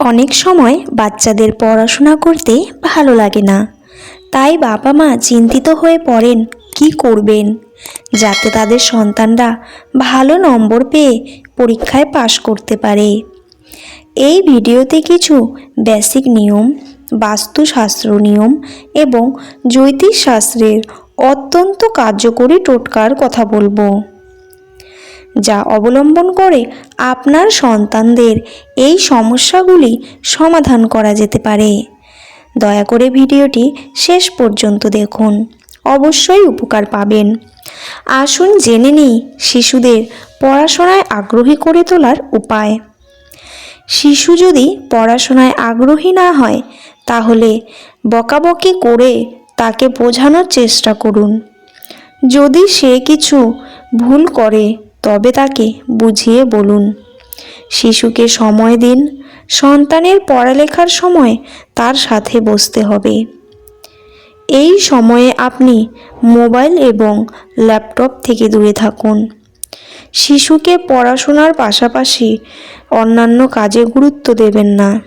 অনেক সময় বাচ্চাদের পড়াশোনা করতে ভালো লাগে না। তাই বাবা মা চিন্তিত হয়ে পড়েন, কি করবেন? যাতে তাদের সন্তানরা ভালো নম্বর পেয়ে পরীক্ষায় পাশ করতে পারে। এই ভিডিওতে কিছু বেসিক নিয়ম, বাস্তুশাস্ত্র নিয়ম এবং জ্যোতিষ শাস্ত্রের অত্যন্ত কার্যকরী টোটকার কথা বলব। যা অবলম্বন করে আপনার সন্তানদের এই সমস্যাগুলি সমাধান করা যেতে পারে। দয়া করে ভিডিওটি শেষ পর্যন্ত দেখুন। অবশ্যই উপকার পাবেন। আসুন জেনে নিই শিশুদের পড়াশোনায় আগ্রহী করে তোলার উপায়। শিশু যদি পড়াশোনায় আগ্রহী না হয়, তাহলে বকাবকি করে তাকে বোঝানোর চেষ্টা করুন। যদি সে কিছু ভুল করে তবে তাকে বুঝিয়ে বলুন। শিশুকে সময় দিন, সন্তানের পড়ালেখার সময় তার সাথে বসতে হবে। এই সময়ে আপনি মোবাইল এবং ল্যাপটপ থেকে দূরে থাকুন। শিশুকে পড়াশোনার পাশাপাশি অন্যান্য কাজে গুরুত্ব দেবেন না।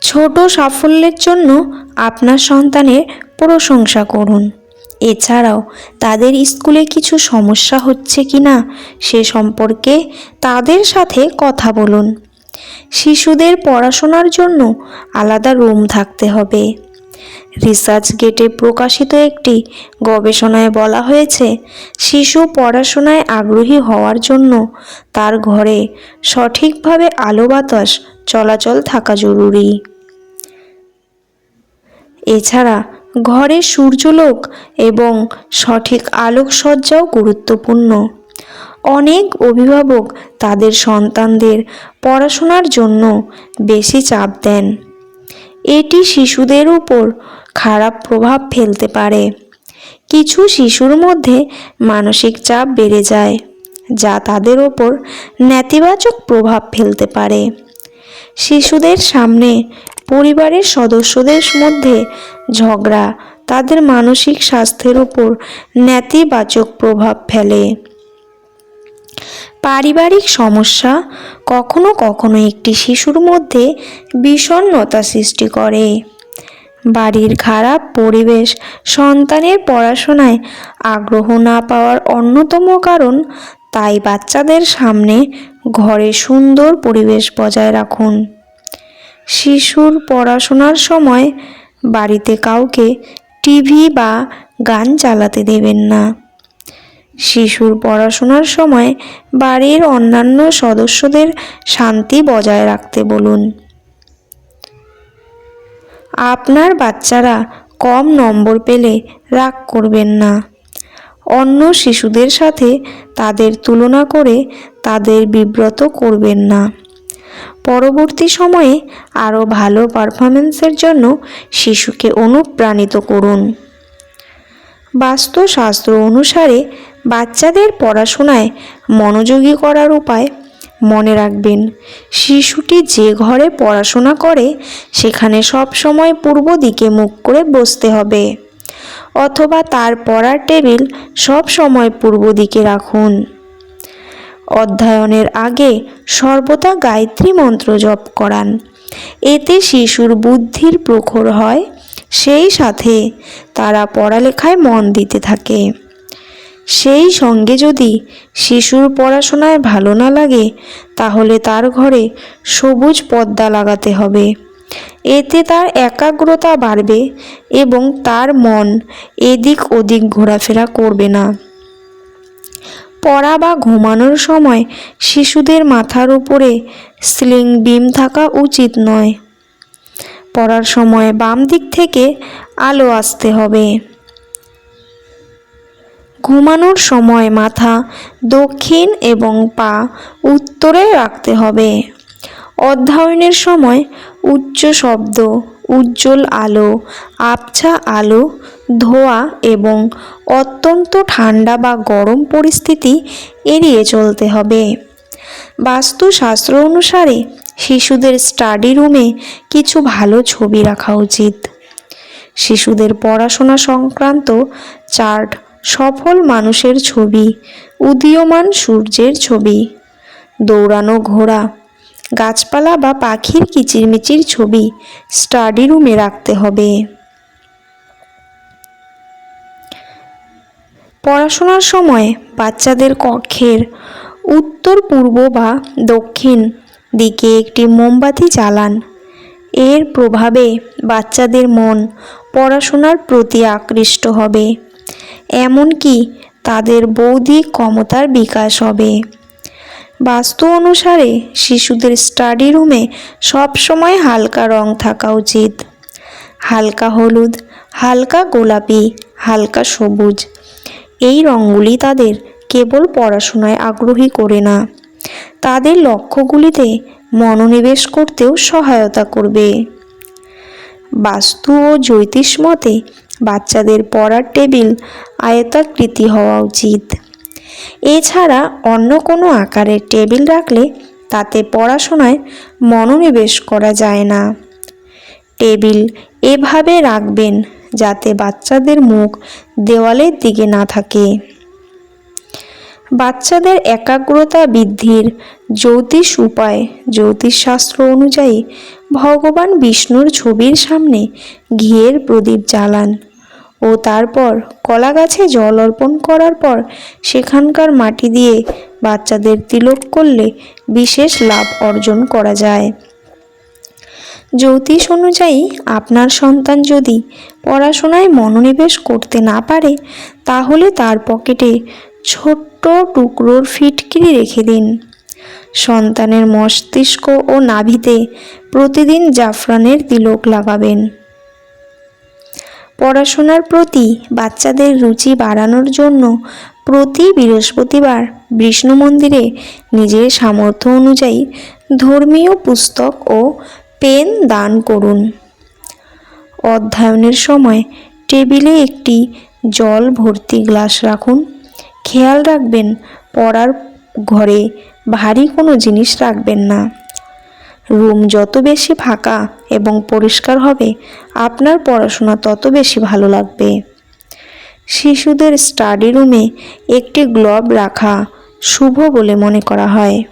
ছোট সাফল্যের জন্য আপনার সন্তানের প্রশংসা করুন। এছাড়াও, তাদের স্কুলে কিছু সমস্যা হচ্ছে কি না সে সম্পর্কে তাদের সাথে কথা বলুন। শিশুদের পড়াশোনার জন্য আলাদা রুম থাকতে হবে। রিসার্চ গেটে প্রকাশিত একটি গবেষণায় বলা হয়েছে, শিশু পড়াশোনায় আগ্রহী হওয়ার জন্য তার ঘরে সঠিকভাবে আলো বাতাস চলাচল থাকা জরুরি। এছাড়া ঘরে সূর্যলোক এবং সঠিক আলোকসজ্জাও গুরুত্বপূর্ণ। অনেক অভিভাবক তাদের সন্তানদের পড়াশোনার জন্য বেশি চাপ দেন। এটি শিশুদের উপর খারাপ প্রভাব ফেলতে পারে। কিছু শিশুর মধ্যে মানসিক চাপ বেড়ে যায়, যা তাদের ওপর নেতিবাচক প্রভাব ফেলতে পারে। শিশুদের সামনে পরিবারের সদস্যদের মধ্যে ঝগড়া তাদের মানসিক স্বাস্থ্যের উপর নেতিবাচক প্রভাব ফেলে। পারিবারিক সমস্যা কখনো কখনো একটি শিশুর মধ্যে বিষণ্ণতা সৃষ্টি করে। বাড়ির খারাপ পরিবেশ সন্তানের পড়াশোনায় আগ্রহ না পাওয়ার অন্যতম কারণ তাই বাচ্চাদের সামনে ঘরে সুন্দর পরিবেশ বজায় রাখুন। শিশুর পড়াশোনার সময় বাড়িতে কাউকে টিভি বা গান চালাতে দেবেন না। শিশুর পড়াশোনার সময় বাড়ির অন্যান্য সদস্যদের শান্তি বজায় রাখতে বলুন। আপনার বাচ্চারা কম নম্বর পেলে রাগ করবেন না। অন্য শিশুদের সাথে তাদের তুলনা করে তাদের বিব্রত করবেন না। পরবর্তী সময়ে আরও ভালো পারফরমেন্সের জন্য শিশুকে অনুপ্রাণিত করুন। বাস্তুশাস্ত্র অনুসারে বাচ্চাদের পড়াশোনায় মনোযোগী করার উপায় মনে রাখবেন। শিশুটি যে ঘরে পড়াশোনা করে, সেখানে সব সময় পূর্ব দিকে মুখ করে বসতে হবে। অথবা তার পড়ার টেবিল সব সময় পূর্ব দিকে রাখুন। অধ্যয়নের আগে সর্বদা গায়ত্রী মন্ত্র জপ করান। এতে শিশুর বুদ্ধির প্রখর হয়, সেই সাথে তারা পড়ালেখায় মন দিতে থাকে। সেই সঙ্গে যদি শিশুর পড়াশোনায় ভালো না লাগে, তাহলে তার ঘরে সবুজ পর্দা লাগাতে হবে। এতে তার একাগ্রতা বাড়বে এবং তার মন এদিক ওদিক ঘোরাফেরা করবে না। পড়া বা ঘুমানোর সময় শিশুদের মাথার উপরে স্লিং বিম থাকা উচিত নয়। পড়ার সময় বাম দিক থেকে আলো আসতে হবে। ঘুমানোর সময় মাথা দক্ষিণ এবং পা উত্তরে রাখতে হবে। অধ্যয়নের সময় উচ্চ শব্দ, উজ্জ্বল আলো, আবছা আলো ধোয়া এবং অত্যন্ত ঠান্ডা বা গরম পরিস্থিতি এড়িয়ে চলতে হবে। বাস্তুশাস্ত্র অনুসারে শিশুদের স্টাডি রুমে কিছু ভালো ছবি রাখা উচিত। শিশুদের পড়াশোনা সংক্রান্ত চার্ট সফল মানুষের ছবি, উদীয়মান সূর্যের ছবি, দৌড়ানো ঘোড়া, গাছপালা বা পাখির কিচিরমিচির ছবি স্টাডি রুমে রাখতে হবে। পড়াশোনার সময় বাচ্চাদের কক্ষের উত্তর, পূর্ব বা দক্ষিণ দিকে একটি মোমবাতি জ্বালান। এর প্রভাবে বাচ্চাদের মন পড়াশোনার প্রতি আকৃষ্ট হবে, এমনকি তাদের বৌদ্ধিক ক্ষমতার বিকাশ হবে। বাস্তু অনুসারে শিশুদের স্টাডি রুমে সবসময় হালকা রং থাকা উচিত। হালকা হলুদ, হালকা গোলাপি, হালকা সবুজ এই রঙগুলি তাদের কেবল পড়াশোনায় আগ্রহী করে না। তাদের লক্ষ্যগুলিতে মনোনিবেশ করতেও সহায়তা করবে। বাস্তু ও জ্যোতিষ মতে বাচ্চাদের পড়ার টেবিল আয়তাকৃতি হওয়া উচিত। এছাড়া অন্য কোনো আকারের টেবিল রাখলে তাতে পড়াশোনায় মনোনিবেশ করা যায় না। টেবিল এভাবে রাখবেন যাতে বাচ্চাদের মুখ দেওয়ালের দিকে না থাকে। বাচ্চাদের একাগ্রতা বৃদ্ধির জ্যোতিষ উপায়, জ্যোতিষশাস্ত্র অনুযায়ী ভগবান বিষ্ণুর ছবির সামনে ঘিয়ের প্রদীপ জ্বালান ও তারপর কলা গাছে জল অর্পণ করার পর সেখানকার মাটি দিয়ে বাচ্চাদের তিলক করলে বিশেষ লাভ অর্জন করা যায়। জ্যোতিষ অনুযায়ী আপনার সন্তান যদি পড়াশোনায় মনোনিবেশ করতে না পারে, তাহলে তার পকেটে ছোট্ট টুকরোর ফিটকিরি রেখে দিন। সন্তানের মস্তিষ্ক ও নাভিতে প্রতিদিন জাফরানের তিলক লাগাবেন। পড়াশোনার প্রতি বাচ্চাদের রুচি বাড়ানোর জন্য প্রতি বৃহস্পতিবার বিষ্ণু মন্দিরে নিজের সামর্থ্য অনুযায়ী ধর্মীয় পুস্তক ও পেন দান করুন। অধ্যয়নের সময় টেবিলে একটি জল ভর্তি গ্লাস রাখুন। খেয়াল রাখবেন, পড়ার ঘরে ভারী কোনো জিনিস রাখবেন না। রুম যত বেশি ফাঁকা এবং পরিষ্কার হবে, আপনার পড়াশোনা তত বেশি ভালো লাগবে। শিশুদের স্টাডি রুমে একটি গ্লব রাখা শুভ বলে মনে করা হয়।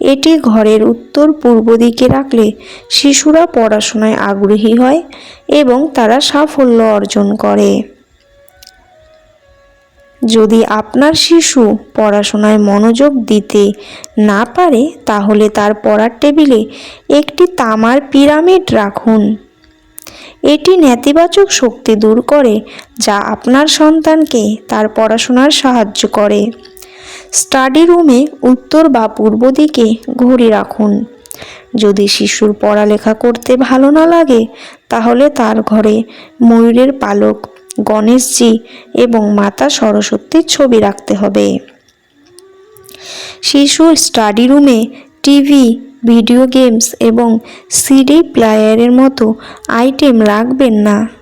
এটি ঘরের উত্তর পূর্ব দিকে রাখলে শিশুরা পড়াশোনায় আগ্রহী হয় এবং তারা সাফল্য অর্জন করে। যদি আপনার শিশু পড়াশোনায় মনোযোগ দিতে না পারে, তাহলে তার পড়ার টেবিলে একটি তামার পিরামিড রাখুন। এটি নেতিবাচক শক্তি দূর করে, যা আপনার সন্তানকে তার পড়াশোনার সাহায্য করে। স্টাডি রুমে উত্তর বা পূর্ব দিকে ঘড়ি রাখুন। যদি শিশুর পড়ালেখা করতে ভালো না লাগে, তাহলে তার ঘরে ময়ূরের পালক, গণেশজি এবং মাতা সরস্বতীর ছবি রাখতে হবে। শিশুর স্টাডি রুমে টিভি, ভিডিও গেমস এবং সিডি প্লেয়ারের মতো আইটেম রাখবেন না।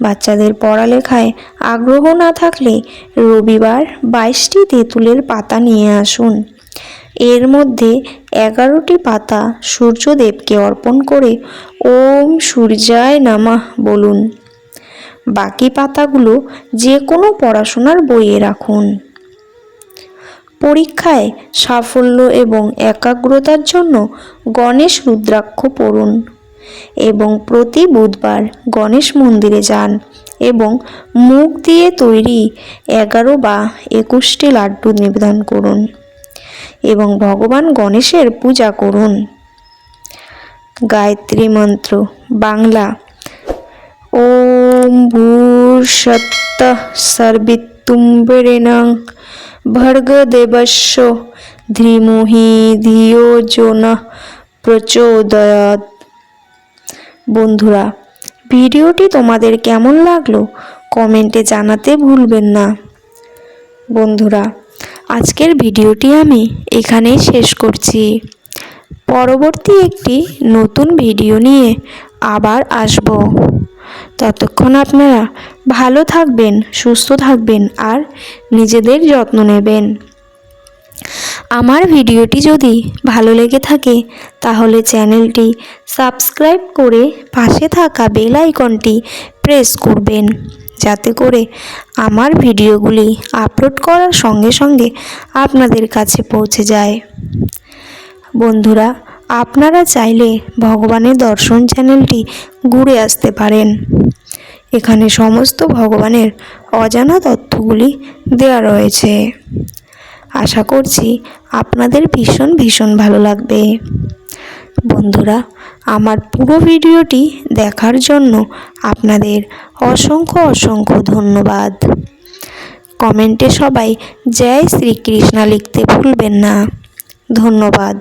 বাচ্চাদের পড়ালেখায় আগ্রহ না থাকলে রবিবার বাইশটি তেঁতুলের পাতা নিয়ে আসুন। এর মধ্যে এগারোটি পাতা সূর্যদেবকে অর্পণ করে ওম সূর্যায় নামা বলুন। বাকি পাতাগুলো যে কোনো পড়াশোনার বইয়ে রাখুন। পরীক্ষায় সাফল্য এবং একাগ্রতার জন্য গণেশ রুদ্রাক্ষ পড়ুন। এবং প্রতি বুধবার গণেশ মন্দিরে যান এবং মুখ দিয়ে তৈরি এগারো বা একুশটি লাড্ডু নিবেদন করুন এবং ভগবান গণেশের পূজা করুন। গায়ত্রী মন্ত্র, বাংলা। ওম ভূষত্ত সর্বিতুম্বরেণং ভর্গদেবস্য ধীমহি ধিও যো ন প্রচোদয়াৎ। বন্ধুরা, ভিডিওটি তোমাদের কেমন লাগল কমেন্টে জানাতে ভুলবেন না। বন্ধুরা, আজকের ভিডিওটি আমি এখানেই শেষ করছি। পরবর্তী একটি নতুন ভিডিও নিয়ে আবার আসব। ততক্ষণ আপনারা ভালো থাকবেন, সুস্থ থাকবেন আর নিজেদের যত্ন নেবেন। আমার ভিডিওটি যদি ভালো লেগে থাকে, তাহলে চ্যানেলটি সাবস্ক্রাইব করে পাশে থাকা বেল আইকনটি প্রেস করবেন, যাতে করে আমার ভিডিওগুলি আপলোড করার সঙ্গে সঙ্গে আপনাদের কাছে পৌঁছে যায়। বন্ধুরা, আপনারা চাইলে ভগবানের দর্শন চ্যানেলটি ঘুরে আসতে পারেন। এখানে সমস্ত ভগবানের অজানা তথ্যগুলি দেওয়া রয়েছে। আশা করছি আপনাদের ভীষণ ভীষণ ভালো লাগবে। বন্ধুরা, আমার পুরো ভিডিওটি দেখার জন্য আপনাদের অসংখ্য অসংখ্য ধন্যবাদ। কমেন্টে সবাই জয় শ্রীকৃষ্ণা লিখতে ভুলবেন না। ধন্যবাদ।